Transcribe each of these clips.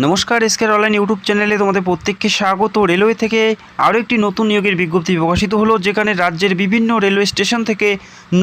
নমস্কার, এসকের online YouTube চ্যানেলে তোমাদের প্রত্যেককে স্বাগত। রেলওয়ে থেকে আরও একটি নতুন নিয়োগের বিজ্ঞপ্তি প্রকাশিত হলো, যেখানে রাজ্যের বিভিন্ন রেলওয়ে স্টেশন থেকে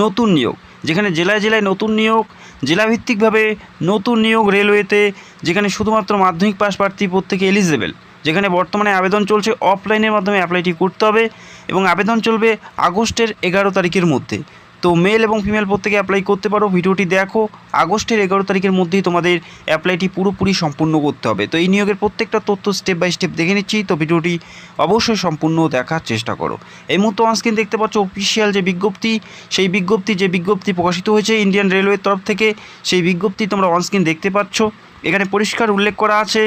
নতুন নিয়োগ, যেখানে জেলায় জেলায় নতুন নিয়োগ, জেলাভিত্তিকভাবে নতুন নিয়োগ রেলওয়েতে, যেখানে শুধুমাত্র মাধ্যমিক পাস প্রার্থী প্রত্যেকে এলিজেবল যেখানে বর্তমানে আবেদন চলছে অফলাইনের মাধ্যমে অ্যাপ্লাইটি করতে হবে এবং আবেদন চলবে আগস্টের এগারো তারিখের মধ্যে। তো মেল এবং ফিমেল প্রত্যেকে অ্যাপ্লাই করতে পারো। ভিডিওটি দেখো। আগস্টের এগারো তারিখের মধ্যেই তোমাদের অ্যাপ্লাইটি পুরোপুরি সম্পূর্ণ করতে হবে। তো এই নিয়োগের প্রত্যেকটা তথ্য স্টেপ বাই স্টেপ দেখে নিচ্ছি। তো ভিডিওটি অবশ্যই সম্পূর্ণ দেখার চেষ্টা করো। এই মুহূর্তে অনস্ক্রিন দেখতে পাচ্ছ অফিসিয়াল যে বিজ্ঞপ্তি, সেই বিজ্ঞপ্তি যে বিজ্ঞপ্তি প্রকাশিত হয়েছে ইন্ডিয়ান রেলওয়ের তরফ থেকে, সেই বিজ্ঞপ্তি তোমরা অনস্ক্রিন দেখতে পাচ্ছ। এখানে পরিষ্কার উল্লেখ করা আছে,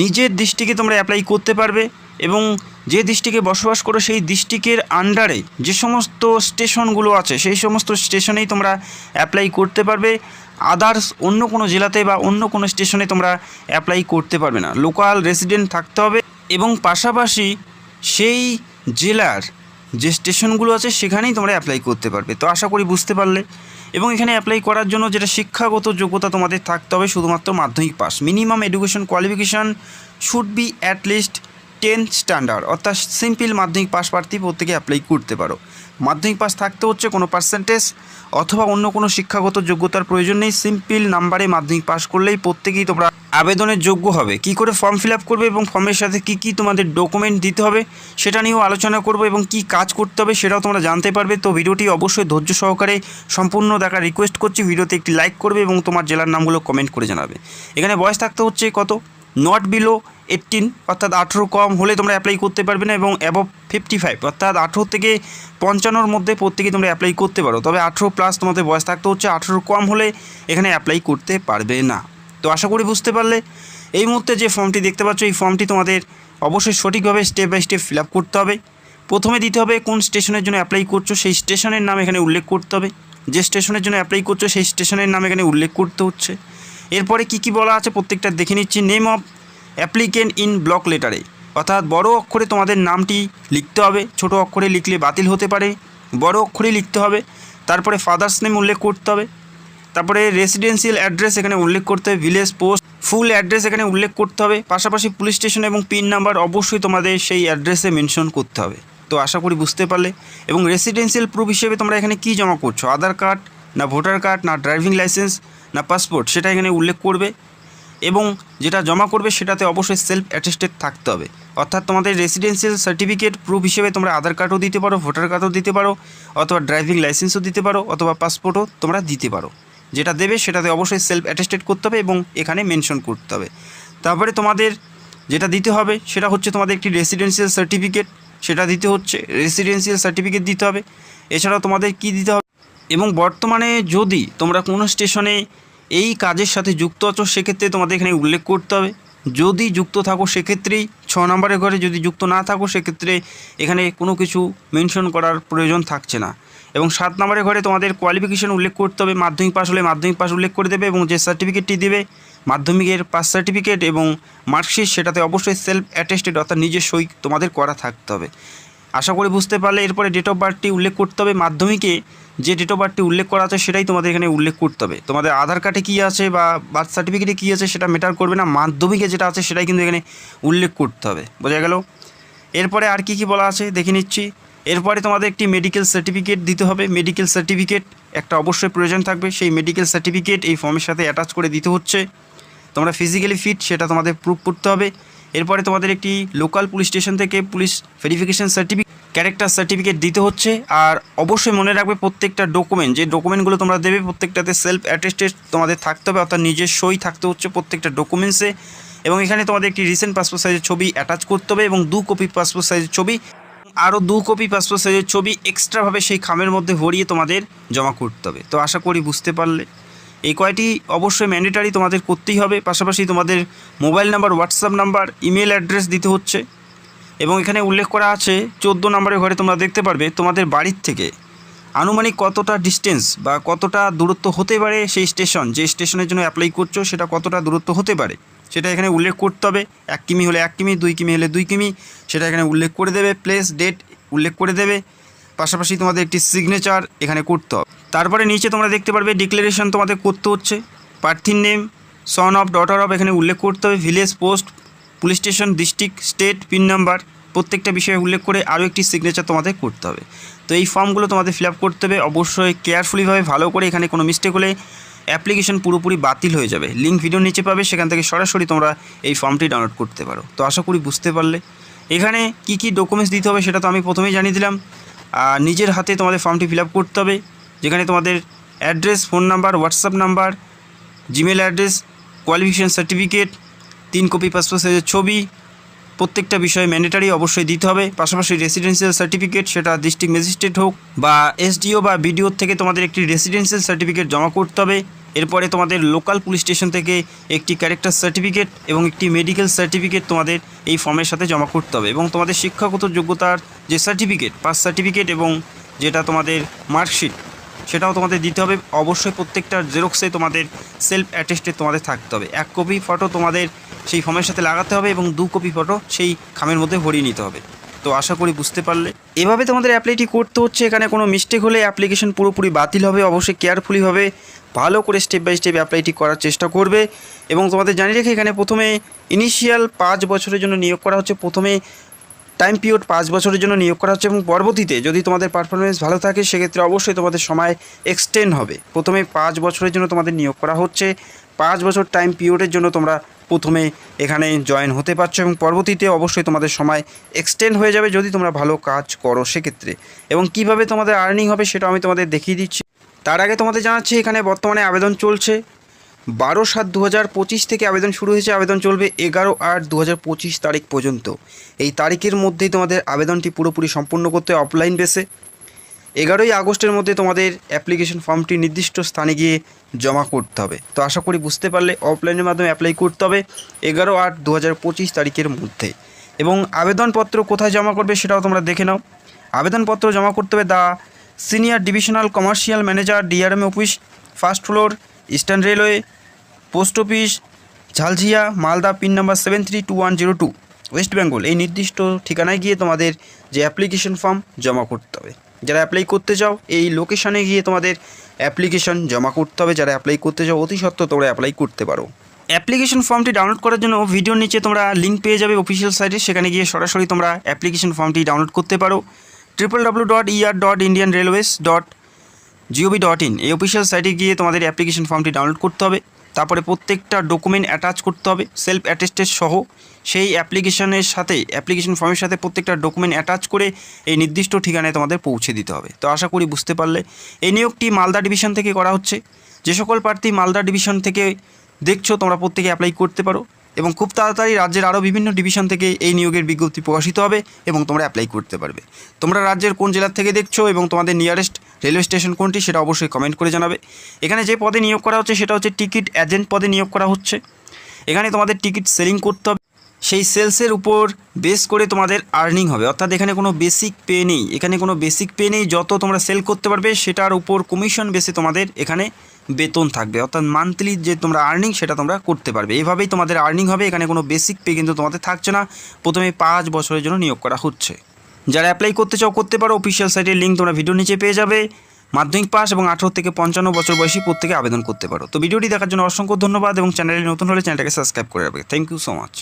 নিজের দৃষ্টিকে তোমরা অ্যাপ্লাই করতে পারবে এবং যে ডিস্ট্রিক্টে বসবাস করো, সেই ডিস্ট্রিক্টের আন্ডারে যে সমস্ত স্টেশনগুলো আছে, সেই সমস্ত স্টেশনেই তোমরা অ্যাপ্লাই করতে পারবে। আদার্স অন্য কোনো জেলাতে বা অন্য কোনো স্টেশনে তোমরা অ্যাপ্লাই করতে পারবে না। লোকাল রেসিডেন্ট থাকতে হবে এবং পাশাপাশি সেই জেলার যে স্টেশনগুলো আছে, সেখানেই তোমরা অ্যাপ্লাই করতে পারবে। তো আশা করি বুঝতে পারলে। এবং এখানে অ্যাপ্লাই করার জন্য যেটা শিক্ষাগত যোগ্যতা তোমাদের থাকতে হবে, শুধুমাত্র মাধ্যমিক pass minimum education qualification should be at least tenth standard, অর্থাৎ সিম্পল মাধ্যমিক পাস প্রার্থী প্রত্যেকে অ্যাপ্লাই করতে পারো। মাধ্যমিক পাস থাকতে হচ্ছে কোনো পার্সেন্টেজ অথবা অন্য কোনো শিক্ষাগত যোগ্যতার প্রয়োজন নেই। সিম্পল নাম্বারে মাধ্যমিক পাস করলেই প্রত্যেকেই তোমরা আবেদনের যোগ্য হবে। কি করে ফর্ম ফিল করবে এবং ফর্মের সাথে কি কি তোমাদের ডকুমেন্ট দিতে হবে সেটা নিয়েও আলোচনা করব এবং কি কাজ করতে হবে সেটাও তোমরা জানতে পারবে। তো ভিডিওটি অবশ্যই ধৈর্য সহকারে সম্পূর্ণ দেখার রিকোয়েস্ট করছি। ভিডিওতে একটি লাইক করবে এবং তোমার জেলার নামগুলো কমেন্ট করে জানাবে। এখানে বয়স থাকতে হচ্ছে কত? নট বিলো এইটিন অর্থাৎ আঠেরো কম হলে তোমরা অ্যাপ্লাই করতে পারবে না এবং অ্যাবভ ফিফটি ফাইভ অর্থাৎ আঠেরো থেকে পঞ্চান্নর মধ্যে প্রত্যেকে তোমরা অ্যাপ্লাই করতে পারো। তবে আঠেরো প্লাস তোমাদের বয়স থাকতে হচ্ছে, আঠেরো কম হলে এখানে অ্যাপ্লাই করতে পারবে না। তো আশা করি বুঝতে পারলে। এই মুহূর্তে যে ফর্মটি দেখতে পাচ্ছ, এই ফর্মটি তোমাদের অবশ্যই সঠিকভাবে স্টেপ বাই স্টেপ ফিল করতে হবে। প্রথমে দিতে হবে কোন স্টেশনের জন্য অ্যাপ্লাই করছ, সেই স্টেশনের নাম এখানে উল্লেখ করতে হবে। যে স্টেশনের জন্য অ্যাপ্লাই করছ, সেই স্টেশনের নাম এখানে উল্লেখ করতে হচ্ছে। এরপরে কি কি বলা আছে প্রত্যেকটা দেখে নিচ্ছি। Name of applicant in block লেটারে। অর্থাৎ বড় অক্ষরে তোমাদের নামটি লিখতে হবে, ছোট অক্ষরে লিখলে বাতিল হতে পারে, বড় অক্ষরে লিখতে হবে, তারপরে ফাদার্স নেম উল্লেখ করতে হবে, তারপরে রেসিডেন্সিয়াল অ্যাড্রেস এখানে উল্লেখ করতে হবে, ভিলেজ পোস্ট, ফুল অ্যাড্রেস এখানে উল্লেখ করতে হবে, পাশাপাশি পুলিশ স্টেশন এবং পিন নাম্বার অবশ্যই তোমাদের সেই অ্যাড্রেসে মেনশন করতে হবে। তো আশা করি বুঝতে পারলে। এবং রেসিডেন্সিয়াল প্রুফ হিসেবে তোমরা এখানে কি জমা করছ? আধার কার্ড, না ভোটার কার্ড, না ড্রাইভিং লাইসেন্স, না পাসপোর্ট, সেটা এখানে উল্লেখ করবে। এবং যেটা জমা করবে সেটাতে অবশ্যই সেলফ অ্যাটেস্টেড থাকতে হবে। অর্থাৎ তোমাদের রেসিডেন্সিয়াল সার্টিফিকেট প্রুফ হিসেবে তোমরা আধার কার্ডও দিতে পারো ভোটার কার্ডও দিতে পারো, অথবা ড্রাইভিং লাইসেন্সও দিতে পারো, অথবা পাসপোর্টও তোমরা দিতে পারো। যেটা দেবে সেটাতে অবশ্যই সেলফ অ্যাটেস্টেড করতে হবে এবং এখানে মেনশন করতে হবে। তারপরে তোমাদের যেটা দিতে হবে সেটা হচ্ছে তোমাদের একটি রেসিডেন্সিয়াল সার্টিফিকেট সেটা দিতে হচ্ছে রেসিডেন্সিয়াল সার্টিফিকেট দিতে হবে। এছাড়াও তোমাদের কি দিতে হবে? এবং বর্তমানে যদি তোমরা কোনো স্টেশনে এই কাজের সাথে যুক্ত আছো, সেক্ষেত্রে তোমাদের এখানে উল্লেখ করতে হবে। যদি যুক্ত থাকো, সেক্ষেত্রেই ছ নম্বরের ঘরে যদি যুক্ত না থাকো, সেক্ষেত্রে এখানে কোনো কিছু মেনশন করার প্রয়োজন থাকছে না। এবং সাত নম্বরের ঘরে তোমাদের কোয়ালিফিকেশন উল্লেখ করতে হবে, মাধ্যমিক পাস হলে মাধ্যমিক পাস উল্লেখ করে দেবে এবং যে সার্টিফিকেটটি দেবে, মাধ্যমিকের পাস সার্টিফিকেট এবং মার্কশিট সেটাতে অবশ্যই সেলফ অ্যাটেস্টেড অর্থাৎ নিজের সই তোমাদের করা থাকতে হবে। আশা করি বুঝতে পারলে এরপরে ডেট অফ বার্থটি উল্লেখ করতে হবে মাধ্যমিকে। যে ডেট অফ বার্থটি উল্লেখ করা আছে সেটাই তোমাদের এখানে উল্লেখ করতে হবে। তোমাদের আধার কার্ডে কী আছে বা বার্থ সার্টিফিকেটে কী আছে সেটা ম্যাটার করবে না। মাধ্যমিকে যেটা আছে সেটাই কিন্তু এখানে উল্লেখ করতে হবে। বোঝা গেল? এরপরে আর কি কি বলা আছে দেখে নিচ্ছি। এরপরে তোমাদের একটি মেডিকেল সার্টিফিকেট দিতে হবে। মেডিকেল সার্টিফিকেট একটা অবশ্যই প্রয়োজন থাকবে। সেই মেডিকেল সার্টিফিকেট এই ফর্মের সাথে অ্যাটাচ করে দিতে হচ্ছে। তোমরা ফিজিক্যালি ফিট সেটা তোমাদের প্রুভ করতে হবে। এরপরে তোমাদের একটি লোকাল পুলিশ স্টেশন থেকে police verification certificate character certificate দিতে হচ্ছে। আর অবশ্যই মনে রাখবে প্রত্যেকটা ডকুমেন্ট যে ডকুমেন্টগুলো তোমরা দেবে, প্রত্যেকটাতে সেলফ অ্যাটেস্টেড তোমাদের থাকতে হবে, অর্থাৎ নিজের সই থাকতে হচ্ছে প্রত্যেকটা ডকুমেন্টসে এবং এখানে তোমাদের একটি রিসেন্ট পাসপোর্ট সাইজের ছবি অ্যাটাচ করতে হবে এবং দু কপি পাসপোর্ট সাইজের ছবি, আরও দু কপি পাসপোর্ট সাইজের ছবি এক্সট্রাভাবে সেই খামের মধ্যে ভরিয়ে তোমাদের জমা করতে হবে। তো আশা করি বুঝতে পারলে। এই কয়টি অবশ্যই ম্যান্ডেটারি তোমাদের করতেই হবে। পাশাপাশি তোমাদের mobile number WhatsApp number email address দিতে হচ্ছে। এবং এখানে উল্লেখ করা আছে, চোদ্দ নম্বরের ঘরে তোমরা দেখতে পারবে, তোমাদের বাড়ির থেকে আনুমানিক কতটা ডিস্টেন্স বা কতটা দূরত্ব হতে পারে সেই স্টেশন যে স্টেশনের জন্য অ্যাপ্লাই করছ সেটা কতটা দূরত্ব হতে পারে, সেটা এখানে উল্লেখ করতে হবে। এক কিমি হলে এক কিমি, দুই কিমি হলে দুই কিমি, সেটা এখানে উল্লেখ করে দেবে প্লেস ডেট উল্লেখ করে দেবে। পাশাপাশি তোমাদের একটি সিগনেচার এখানে করতে হবে। তারপরে নিচে তোমরা দেখতে পারবে ডিক্লারেশন তোমাদের করতে হচ্ছে। প্রার্থীর name son of daughter of এখানে উল্লেখ করতে হবে। Village post police station district state pin number প্রত্যেকটা বিষয়ে উল্লেখ করে আরও একটি সিগনেচার তোমাদের করতে হবে। তো এই ফর্মগুলো তোমাদের ফিল করতে হবে। অবশ্যই কেয়ারফুলিভাবে ভালো করে এখানে কোনো মিস্টেক হলে অ্যাপ্লিকেশন পুরোপুরি বাতিল হয়ে যাবে। লিঙ্ক ভিডিও নিচে পাবে। সেখান থেকে সরাসরি তোমরা এই ফর্মটি ডাউনলোড করতে পারো। তো আশা করি বুঝতে পারলে। এখানে কি কি ডকুমেন্টস দিতে হবে সেটা তো আমি প্রথমেই জানিয়ে দিলাম। নিজের হাতে তোমাদের ফর্মটি ফিল করতে হবে, যেখানে তোমাদের address phone number WhatsApp number Gmail address qualification certificate তিন কপি পাসপোর্ট সাইজের ছবি, প্রত্যেকটা বিষয়ে ম্যান্ডেটারি অবশ্যই দিতে হবে। পাশাপাশি রেসিডেন্সিয়াল সার্টিফিকেট সেটা ডিস্ট্রিক্ট ম্যাজিস্ট্রেট হোক, বা এসডিও বা বিডিওর থেকে তোমাদের একটি রেসিডেন্সিয়াল সার্টিফিকেট জমা করতে হবে। এরপরে তোমাদের লোকাল পুলিশ স্টেশন থেকে একটি ক্যারেক্টার সার্টিফিকেট এবং একটি মেডিকেল সার্টিফিকেট তোমাদের এই ফর্মের সাথে জমা করতে হবে এবং তোমাদের শিক্ষাগত যোগ্যতার যে সার্টিফিকেট পাস সার্টিফিকেট এবং যেটা তোমাদের মার্কশিট সেটাও তোমাদের দিতে হবে। অবশ্যই প্রত্যেকটা জেরক্সে তোমাদের সেলফ অ্যাটেস্টেড তোমাদের থাকতে হবে। এক কপি ফটো তোমাদের সেই ফর্মের সাথে লাগাতে হবে এবং দু কপি ফটো সেই খামের মধ্যে ভরিয়ে নিতে হবে। তো আশা করি বুঝতে পারলে। এভাবে তোমাদের অ্যাপ্লাইটি করতে হচ্ছে, এখানে কোনো মিস্টেক হলে অ্যাপ্লিকেশন পুরোপুরি বাতিল হবে, অবশ্যই কেয়ারফুলি হবে, ভালো করে স্টেপ বাই স্টেপ অ্যাপ্লাইটি করার চেষ্টা করবে। এবং তোমাদের জানিয়ে রেখে এখানে প্রথমে ইনিশিয়াল পাঁচ বছরের জন্য নিয়োগ করা হচ্ছে, প্রথমে টাইম পিরিয়ড পাঁচ বছরের জন্য নিয়োগ করা হচ্ছে এবং পরবর্তীতে যদি তোমাদের পারফরমেন্স ভালো থাকে, সেক্ষেত্রে অবশ্যই তোমাদের সময় এক্সটেন্ড হবে। প্রথমে পাঁচ বছরের জন্য তোমাদের নিয়োগ করা হচ্ছে। পাঁচ বছর টাইম পিরিয়ডের জন্য তোমরা প্রথমে এখানে জয়েন হতে পারছ এবং পরবর্তীতে অবশ্যই তোমাদের সময় এক্সটেন্ড হয়ে যাবে যদি তোমরা ভালো কাজ করো সেক্ষেত্রে। এবং কীভাবে তোমাদের আর্নিং হবে সেটা আমি তোমাদের দেখিয়ে দিচ্ছি। তার আগে তোমাদের জানাচ্ছি, এখানে বর্তমানে আবেদন চলছে। বারো সাত দু হাজার পঁচিশ থেকে আবেদন শুরু হয়েছে। আবেদন চলবে এগারো আট দু হাজার পঁচিশ তারিখ পর্যন্ত। এই তারিখের মধ্যেই তোমাদের আবেদনটি পুরোপুরি সম্পূর্ণ করতে অফলাইন বেসে এগারোই আগস্টের মধ্যে তোমাদের অ্যাপ্লিকেশন ফর্মটি নির্দিষ্ট স্থানে গিয়ে জমা করতে হবে। তো আশা করি বুঝতে পারলে অফলাইনের মাধ্যমে অ্যাপ্লাই করতে হবে এগারো আট দু পঁচিশ তারিখের মধ্যে। এবং আবেদনপত্র কোথায় জমা করবে সেটাও তোমরা দেখে নাও। আবেদনপত্র জমা করতে হবে the senior divisional commercial manager DRM office first floor eastern railway, post office, Jhaljhia, Malda, pin number seven three two one zero two West Bengal. এই নির্দিষ্ট ঠিকানায় গিয়ে তোমাদের যে অ্যাপ্লিকেশন ফর্ম জমা করতে হবে। যারা অ্যাপ্লাই করতে চাও, এই লোকেশনে গিয়ে তোমাদের অ্যাপ্লিকেশন জমা করতে হবে। যারা অ্যাপ্লাই করতে চাও, অতি সত্ত্বর তোমরা অ্যাপ্লাই করতে পারো। অ্যাপ্লিকেশন ফর্মটি ডাউনলোড করার জন্য ভিডিওর নিচে তোমরা লিঙ্ক পেয়ে যাবে অফিসিয়াল সাইটে সেখানে গিয়ে সরাসরি তোমরা অ্যাপ্লিকেশন ফর্মটি ডাউনলোড করতে পারো। Triple W dot ER dot Indian railways dot GOV dot in এই অফিসিয়াল সাইটে গিয়ে তোমাদের অ্যাপ্লিকেশন ফর্মটি ডাউনলোড করতে হবে। তারপরে প্রত্যেকটা ডকুমেন্ট অ্যাটাচ করতে হবে সেলফ অ্যাটেস্টেড সহ। সেই অ্যাপ্লিকেশনের সাথে অ্যাপ্লিকেশন ফর্মের সাথে প্রত্যেকটা ডকুমেন্ট অ্যাটাচ করে এই নির্দিষ্ট ঠিকানায় তোমাদের পৌঁছে দিতে হবে। তো আশা করি বুঝতে পারলে। এই নিয়োগটি মালদা ডিভিশন থেকে করা হচ্ছে। যে সকল প্রার্থী মালদা ডিভিশন থেকে দেখছ, তোমরা প্রত্যেকে অ্যাপ্লাই করতে পারো। এবং খুব তাড়াতাড়ি রাজ্যের আরও বিভিন্ন ডিভিশন থেকে এই নিয়োগের বিজ্ঞপ্তি প্রকাশিত হবে এবং তোমরা অ্যাপ্লাই করতে পারবে। তোমরা রাজ্যের কোন জেলার থেকে দেখছ এবং তোমাদের নিয়ারেস্ট রেলওয়ে স্টেশন কোনটি সেটা অবশ্যই কমেন্ট করে জানাবে। এখানে যে পদে নিয়োগ করা হচ্ছে সেটা হচ্ছে টিকিট এজেন্ট পদে নিয়োগ করা হচ্ছে। এখানে তোমাদের টিকিট সেলিং করতে হবে। সেই সেলসের উপর বেস করে তোমাদের আর্নিং হবে। অর্থাৎ এখানে কোনো বেসিক পে নেই। এখানে কোনো বেসিক পে নেই। যত তোমরা সেল করতে পারবে সেটার উপর কমিশন বেসে তোমাদের এখানে বেতন থাকবে। অর্থাৎ মান্থলি যে তোমরা আর্নিং সেটা তোমরা করতে পারবে। এভাবেই তোমাদের আর্নিং হবে, এখানে কোনো বেসিক পে কিন্তু তোমাদের থাকছে না। প্রথমে পাঁচ বছরের জন্য নিয়োগ করা হচ্ছে। যারা অ্যাপ্লাই করতে চাও, করতে পারো। অফিসিয়াল সাইটের লিঙ্ক তোমরা ভিডিও নিচে পেয়ে যাবে। মাধ্যমিক পাস এবং আঠারো থেকে পঞ্চান্ন বছর বয়সী প্রত্যেকে আবেদন করতে পারো। তো ভিডিওটি দেখার জন্য অসংখ্য ধন্যবাদ এবং চ্যানেলে নতুন হলে চ্যানেলটাকে সাবস্ক্রাইব করে রাখবে। Thank you so much